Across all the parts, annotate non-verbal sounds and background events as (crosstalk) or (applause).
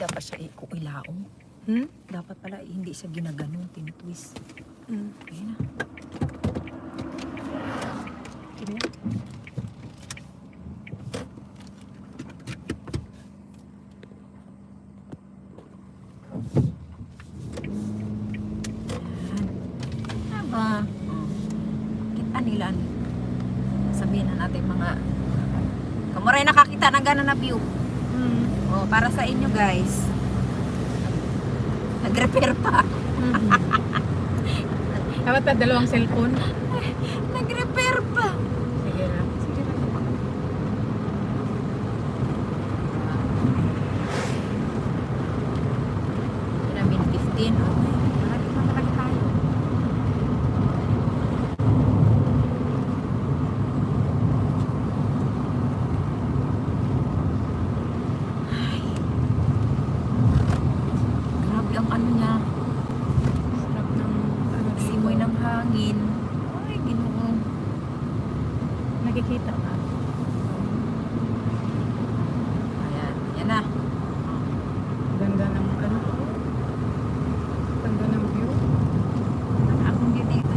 Dapat siya ikuilaong. Hmm? Dapat pala hindi siya ginaganon, tinitwist. Hmm. Ayun na. Sige. Tama. Oh. Kita nila. Sabihin na natin mga Kamuray nakakita ng gano'n na view. Oh, para sa inyo guys. Nag-repair pa. Dapat pa dalawang cellphone. (laughs) Nag-repair pa. Sige na. Sige na. Pyramid 15. Okay. Marami pa talaga tayo. Ay. Grabe ang ano niya. Sarap ng ano dito. Simoy ng hangin. Ay, ginoo. Nakikita ka. Ayan. Yan na. Ganda ng ano. Ganda ng view. Akong dito.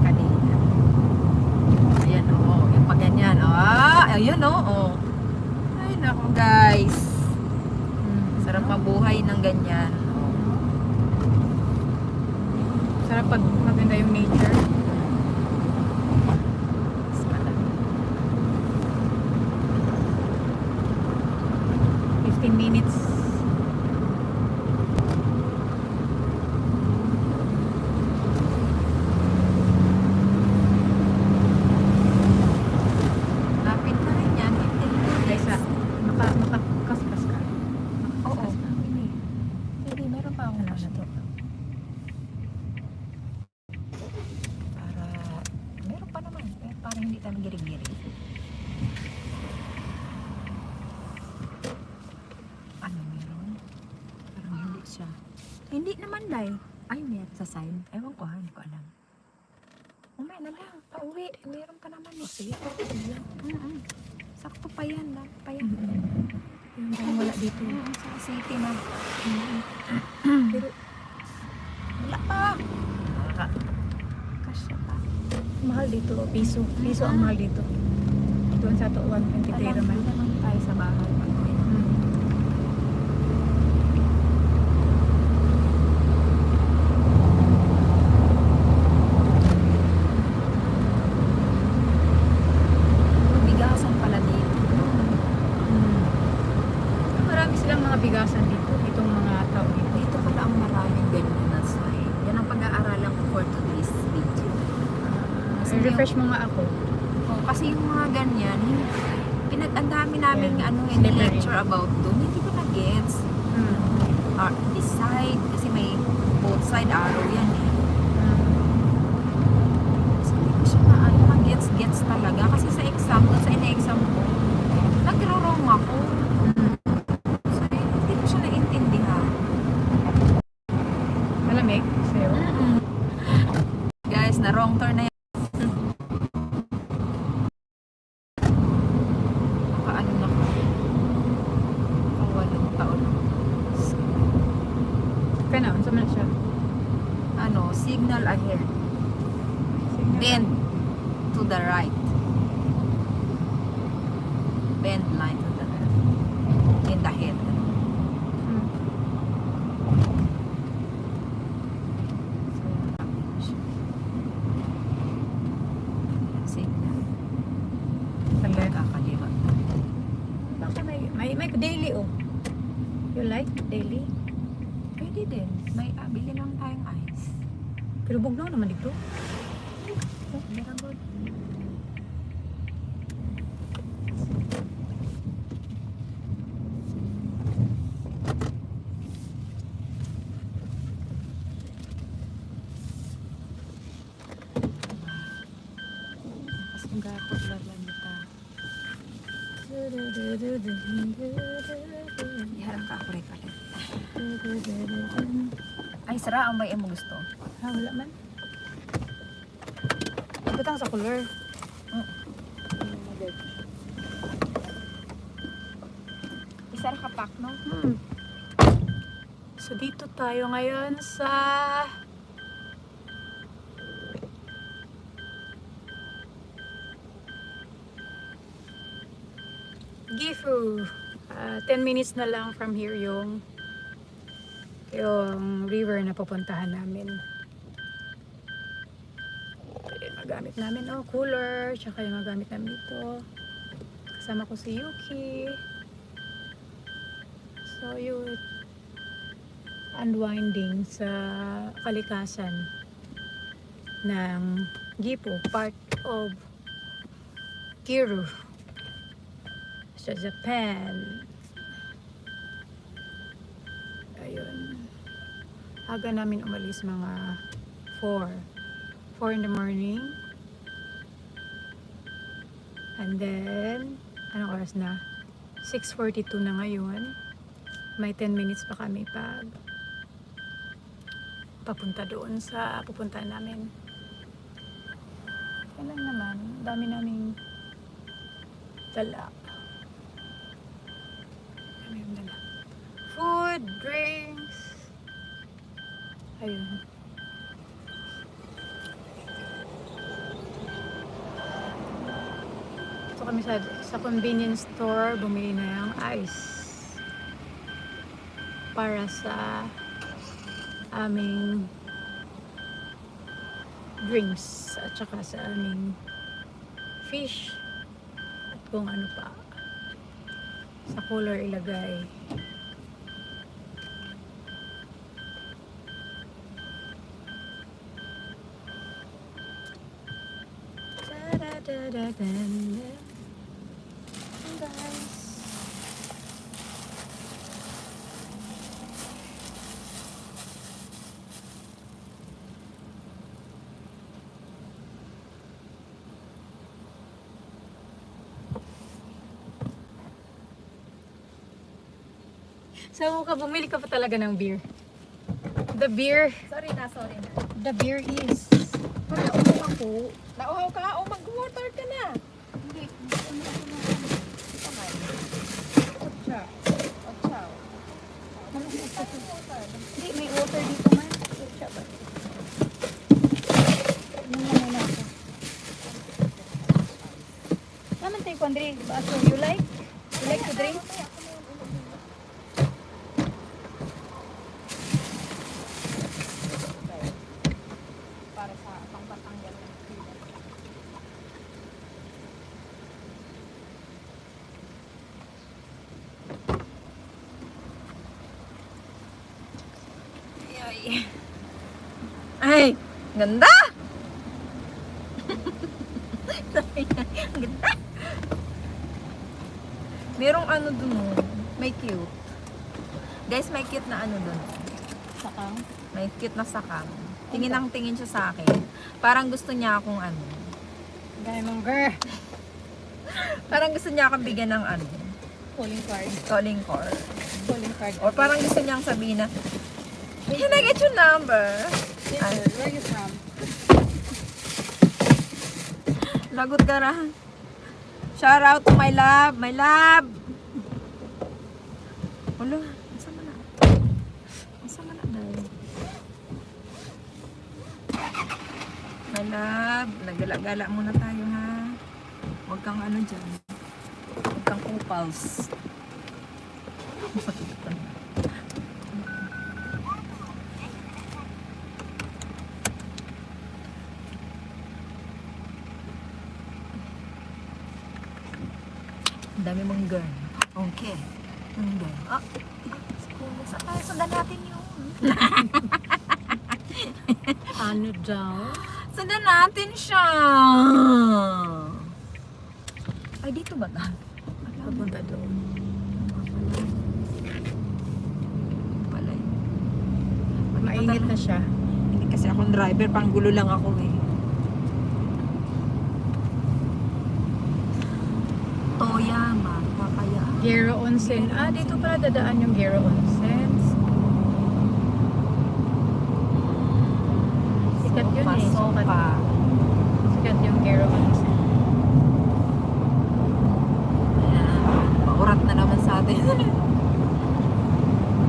Kanina. Ayan o. Oh, yung pag ganyan. Ah, ayan o. Oh, Ay, naku guys. Hmm. Sarap mabuhay ng ganyan. Sarap pag maganda yung nature. Mas malaki. 15 minutes. Lapit na rin yan. 15 Guys, ah, maka, makakaskas ka. Oo. Makakaskas ka. Hindi. Hindi, meron pa akong Ano na nasa to? Para, meron pa naman. Pero parang hindi tayo girig-girig. Ano meron? Parang hindi siya. Hindi naman, Day. Ay, meron sa sign. Ewan ko ha, hindi ko alam. Umay na lang, pauwi. Meron pa naman eh. Sige, pauwi lang. Mm-mm. Sakto pa yan, lang pa yan. Yung parang wala dito. Mm, sa city na. Pero Wala pa. Kasya pa. mahal dito. Piso. Piso ang mahal dito. Doon sa to 123 Alam, naman. doon naman tayo sa bahay. Hmm. Bigasan pala dito. Hmm. Marami silang mga bigasan dito. Itong mga tao dito. Dito pala ang maraming ganyan na sign. Yan ang pag-aaralan ko for today's video. Kasi refresh mo nga ako. Oh, kasi yung mga ganyan, pinag ang dami namin Yan. ano, Slippery. lecture about doon. Hindi ko na-gets. Hmm. Uh, this side, kasi may both side arrow yan eh. Na ano, mag-gets-gets talaga. Kasi sa exam, sa ina-exam ko, nagro-wrong ako. So, eh, hindi ko siya naintindihan. Malamig sa'yo. Guys, na wrong turn na yan. Nakaano na ko. Pawalong taon. Kaya na, unsa man siya. Ano, signal ahead. Bend to the right. Bend line to the left. In the head. Hmm. So, yung copy ko siya. Signal. Sa left. Kakaliwa. Baka may, may, may daily oh. You like daily? Pwede din. May ah, bili lang tayong ice. Pero bugnaw naman dito. Oh, meron magapot lang lang kita. Iharap ka ako rin. Ay, sara ang may imo gusto. Ah, wala man. Butang sa color. Isa ra ka pack, no? Hmm. So dito tayo ngayon sa Gifu. Ah, 10 minutes na lang from here yung yung river na pupuntahan namin. Ito yung magamit namin. Oh, cooler. Tsaka yung magamit namin ito. Kasama ko si Yuki. So, yun. Unwinding sa kalikasan ng Gipo, part of Kiru sa Japan. Ayun. Aga namin umalis mga 4. 4 in the morning. And then, anong oras na? 6.42 na ngayon. May 10 minutes pa kami pag papunta doon sa pupuntahan namin. Kailan naman, dami naming dala. Dami yung dala. Food, drinks. Ayun. Kami sa, sa convenience store, bumili na yung ice. Para sa aming drinks at saka sa aming fish at kung ano pa sa cooler ilagay. Da-da-da-da-dan. Guys. So, ka bumili ka pa talaga ng beer. The beer, Sorry na, sorry na. the beer is Nauhaw ako. Nauhaw ka? O mag-water ka na. Hindi. Otsa. Otsa. Hindi, may water dito man. Siya ba? Ano na ako? Naman tayo, Andre. Baso, you like? You like to drink? Para sa pangpatanggal ng feel. Ay, ay, ganda! (laughs) Ganda! Merong ano dun, oh. may cute. Guys, may cute na ano dun. Sakang. May cute na sakang. Tingin ang tingin siya sa akin. Parang gusto niya akong ano. Gaya mong girl. (laughs) Parang gusto niya akong bigyan ng ano. Calling card. Calling call. Calling card. Or parang gusto niyang sabihin na, Can I get your number? Sister, where are you from? Lagot ka ra. Shout out to my love. My love. Ulo, asa na? Asa na dahil? My love, nagala-gala muna tayo ha. Huwag kang ano dyan. Huwag kang upals. Dami mong girl. Okay. Ang girl. Ah, sa tayo, sundan natin yun. (laughs) Ano daw? Sundan natin siya. Ay, dito ba ta? Papunta doon. Pala yun. Mainit na siya. Hindi kasi akong driver, panggulo lang ako eh. Gero Onsen. Ah, dito pala dadaan yung Gero Onsen. Sikat yun eh. Sikat. Sikat yung Gero Onsen. Ayan, Paurat na naman sa atin. (laughs)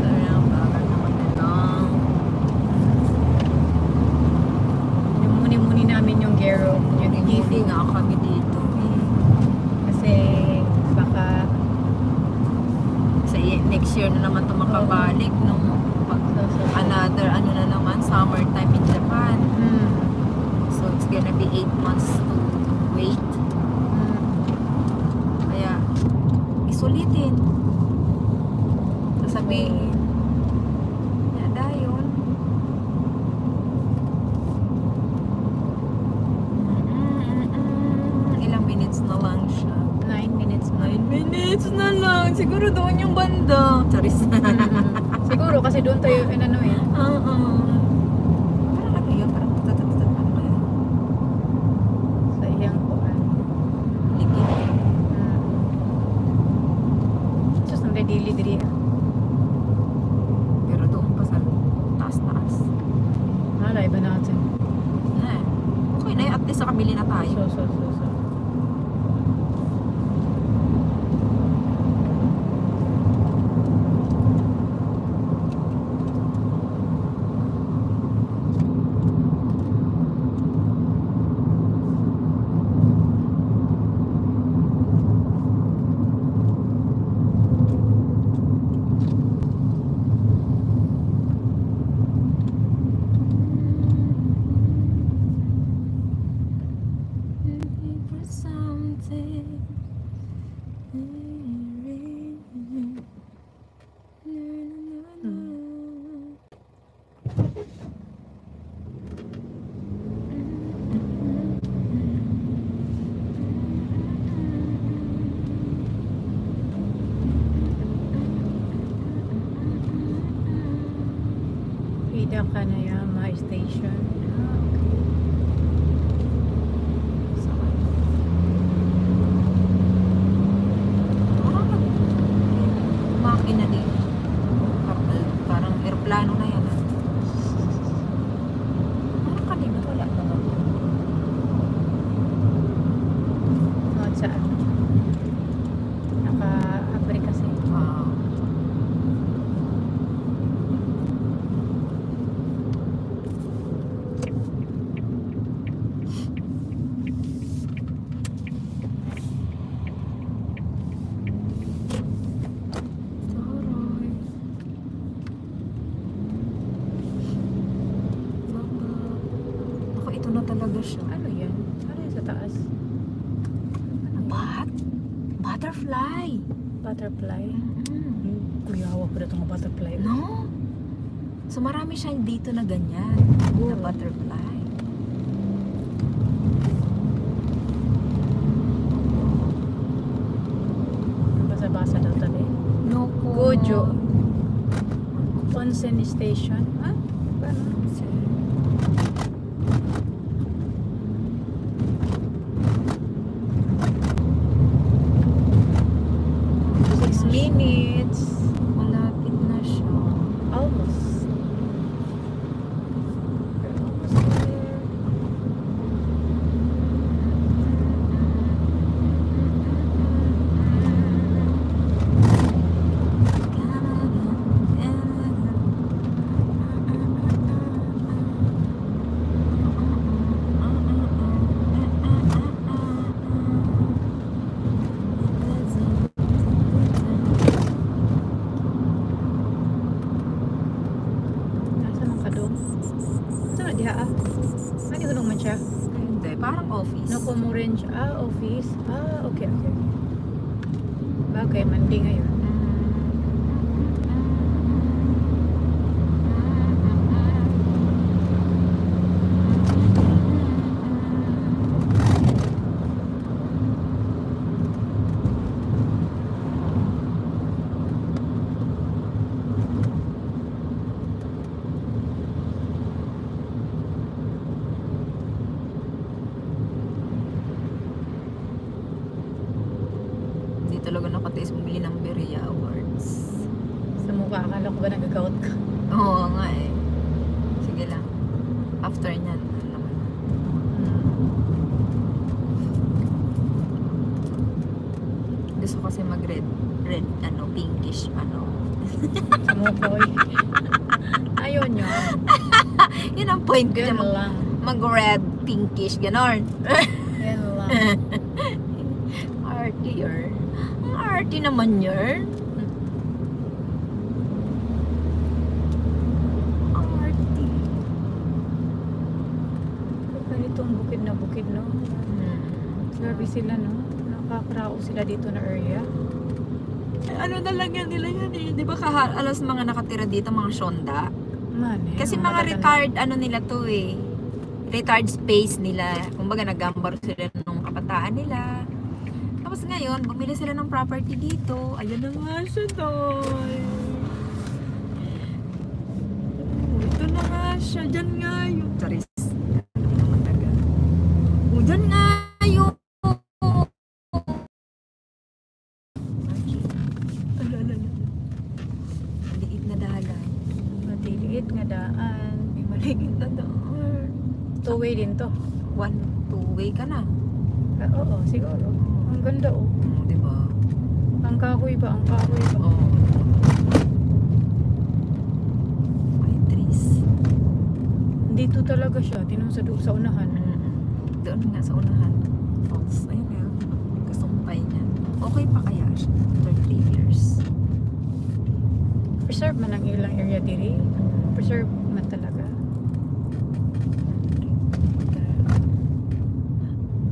Talagang bakal naman yan. na naman ito makabalik nung pag So, so, so. another ano na naman summertime in Japan. Mm. So it's gonna be 8 months to wait. Mm. Kaya isulitin. Sasabihin. Kaya dayon. Mm-mm-mm. Ilang minutes na lang siya. Nine minutes mo. 9 minutes na lang. Siguro doon yung banda. Charis. Mm. Siguro kasi doon tayo inano eh. (laughs) Oo. Parang ano yun? Parang tatatatat ano kaya? Sa iyang kuan. Ligid. Mm. Sus, ang dili diri. Pero doon pa sa taas-taas. Malay ba natin? Na eh. Okay na yun. At least nakabili na tayo. So, so, so, so. Butterfly. No? So marami siya dito na ganyan. Na butterfly. Basa-basa daw tabi. No. Gojo. Onsen Station. Ha? Paano? Six minutes. Malapit na siya. Almost. We're almost there. Nasa man ka doon? Saan diha ah? Ano ko man siya? Hindi, parang office. No mo rin siya. Ah, office. Ah, okay, okay. Bagay, mandi ngayon. Hindi talaga nakatiis bumili ng Berea Awards. Sa mukha, akala ko ba nagagaot ka? Oo nga eh. Sige lang. After niyan, naman. Hmm. Gusto kasi mag red, red, ano, pinkish, ano. Sa mukha, oy. Ayaw nyo. Yun ang point ko. Mag, lang. mag red, pinkish, ganon. Yan lang. (laughs) Arty or Arty naman yun. Sila, no? Nakakrao sila dito na area. Ano na lang yan nila yan eh. Di ba kaha- alas mga nakatira dito, mga syonda? Man, eh, Kasi mga na. retired ano nila to eh. Retired space nila. Kumbaga nagambar sila nung kabataan nila. Tapos ngayon, bumili sila ng property dito. Ayun na nga siya doon. Ito na nga siya. Diyan nga yung... Charis. Hindi naman taga. O, diyan nga yung... Ala, ala, ala. Maliit na dalan. Matiliit nga daan. May maliit na daan. Two-way din to. One, two way ka na. Ah, oo, siguro. Ang ganda, oh. Oh, di ba? Ang kahoy ba? Ang kahoy ba? Oo. May trees. Dito talaga siya. Tinong sa, sa unahan. Doon nga sa unahan. Falls. Ayun nga. Kasumpay niya. Okay pa kaya siya? After three years. Preserve man ang ilang area diri. Preserve man talaga.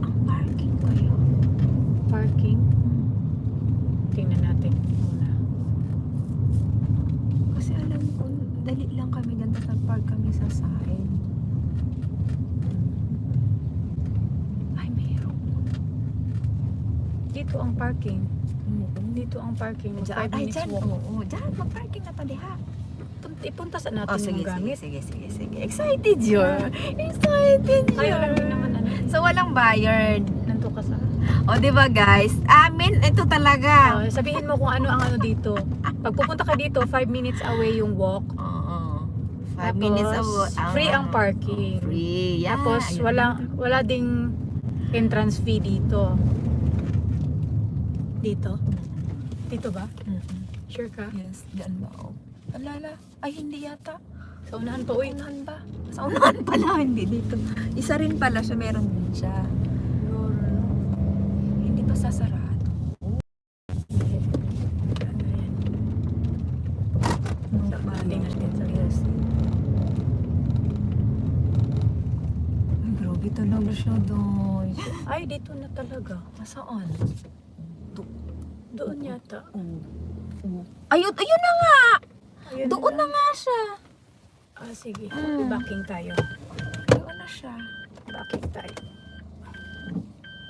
Ang parking kayo. Parking. Tingnan natin muna. Kasi alam ko, dali lang kami ganda nag-park kami sa side. Ay, mayroon. Dito ang parking. Oo. Dito ang parking. Diyan, 5 ay, minutes dyan. walk. Oo, dyan. Mag-parking na pa diha. Pun- Ipunta sa natin Oh, sige, yung sige, gamit. sige, sige, sige. Excited yun. Excited yun. Ayaw lang din naman ano. So, walang bayard. Nanto ka sa... O, di ba guys? Amin, ito talaga. Ah, sabihin mo kung ano ang ano dito. Pag pupunta ka dito, 5 minutes away yung walk. Oo. Five Tapos, minutes ago. free ang parking. Free. Yeah. Tapos ayun. wala wala ding entrance fee dito. Dito? Dito ba? Mm-mm. Sure ka? Yes, diyan ba? Oh. Alala. Ay, hindi yata. Sa unahan pa, uy. Unahan ba? Sa (laughs) unahan pala, hindi dito. Isa rin pala siya, meron din siya. Hindi pa sasarado. Ano yan? Natin sa Yes. Ay, grabe talaga siya doon. Ay, dito na talaga. Nasaan? Doon yata. Oo. Ayun, ayun na nga! Ayun Doon na nga siya. Ah, sige. Mm. Backing tayo. Ayun na siya. Backing tayo.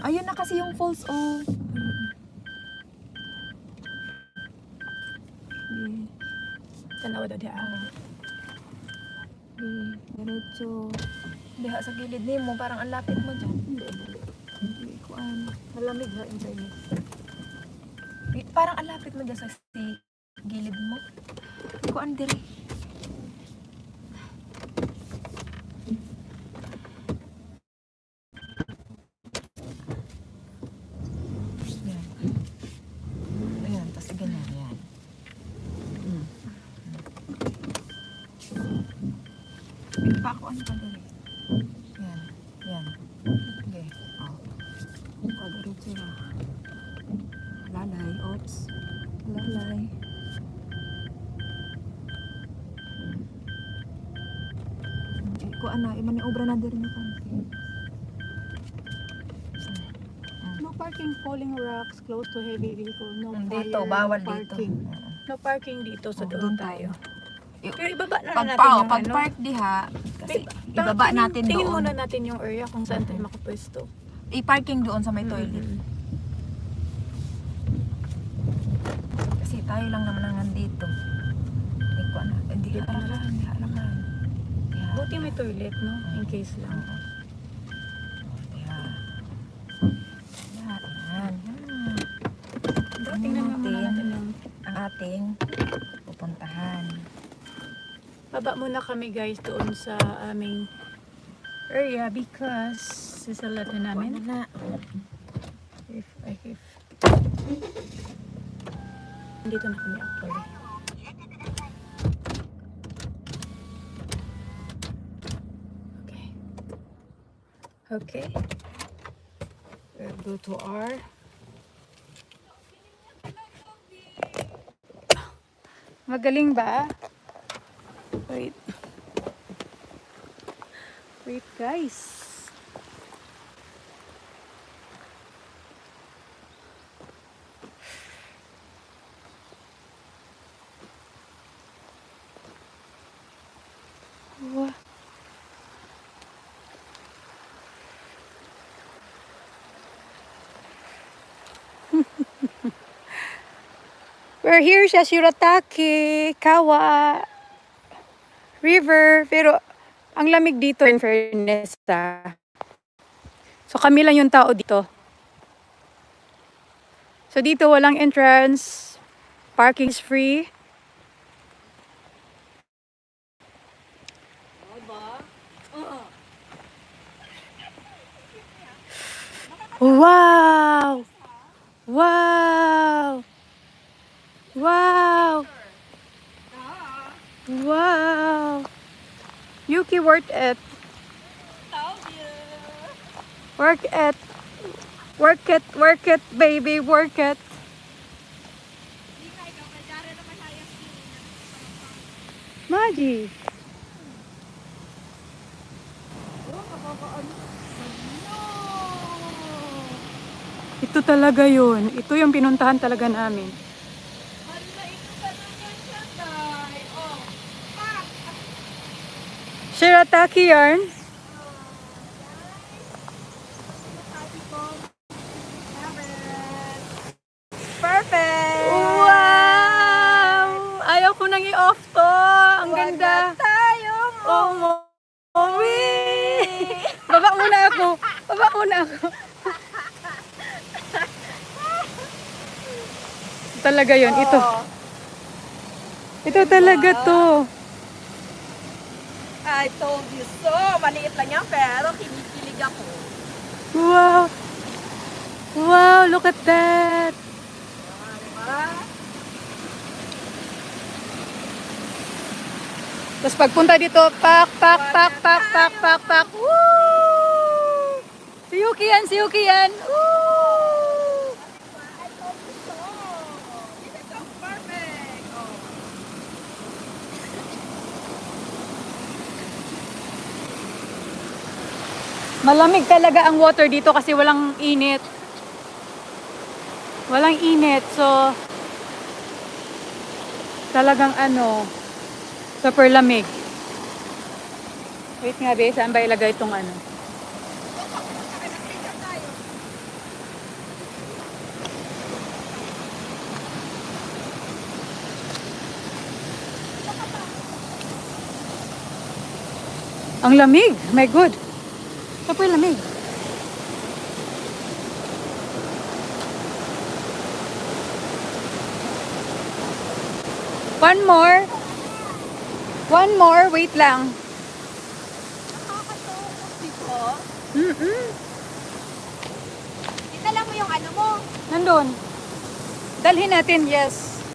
Ayun na kasi yung falls, oh. Yeah. Tanawa daw diya. Okay, diretso. Diha sa gilid ni mo, parang ang lapit mo dyan. Hindi. Hindi ko ano. Malamig ha, inside Parang ang lapit mo dyan sa si gilid mo. Hindi ko ano dire. Yan. Ayan, tapos ganyan, yan. Mm. Pipakuan ka dali. Yan. Yan. Okay. Oh. Pagaritso na. Lalay. Oops. Lalay. Okay. Ko ano, imani obra na diri ni konti. No parking falling rocks close to heavy vehicle. No Dito, fire, bawal no dito. parking. No parking dito sa Oh, doon tayo. Pero ibaba na Pag natin yung pag ano. park diha, kasi Ba- ibaba tingin- natin Tingin doon. muna natin yung area kung saan tayo makapwesto. I-parking doon sa may toilet. Kasi tayo lang naman ang nandito. Hindi ko na. Hindi Dito na Buti may toilet, no? In case lang. Diha. Yan. Yan. Tingnan muna natin. natin. Ang ating pupuntahan. Baba muna kami guys doon sa aming area because sisalatan namin. Ano na? If, I if. Dito na kami actually. Okay. We'll go to our Magaling ba? Wait. Wait guys. We're here sa Shirataki, Kawa River. Pero ang lamig dito in fairness ah. So kami lang yung tao dito. So dito walang entrance. Parking is free. Wow! Wow! Wow! Wow! Yuki worked it. Work it. Work it, work it, baby, work it. Maji. Ito talaga yun. Ito yung pinuntahan talaga namin. Shirataki yarn. Perfect! Wow! Ayaw ko nang i-off to. Ang ganda. tayo Oh, mommy! Baba muna ako. Baba muna ako. talaga yon ito. Ito talaga to. I told you so. Maliit lang yan, pero kinikilig ako. Wow! Wow, look at that! Diba? Tapos pagpunta dito, pak, pak, pak, pak, pak, pak, pak. Woo! Si Yuki yan, si Yuki yan. Woo! I told you so. This is so perfect. Oh. Malamig talaga ang water dito kasi walang init. Walang init. So, talagang ano, super lamig. Wait nga, be. Saan ba ilagay itong ano? Ang lamig. My good. Super lamig. One more. One more. Wait lang. Nakakatukos dito. Mm-mm. Kita lang mo yung ano mo. Nandun. Dalhin natin, yes.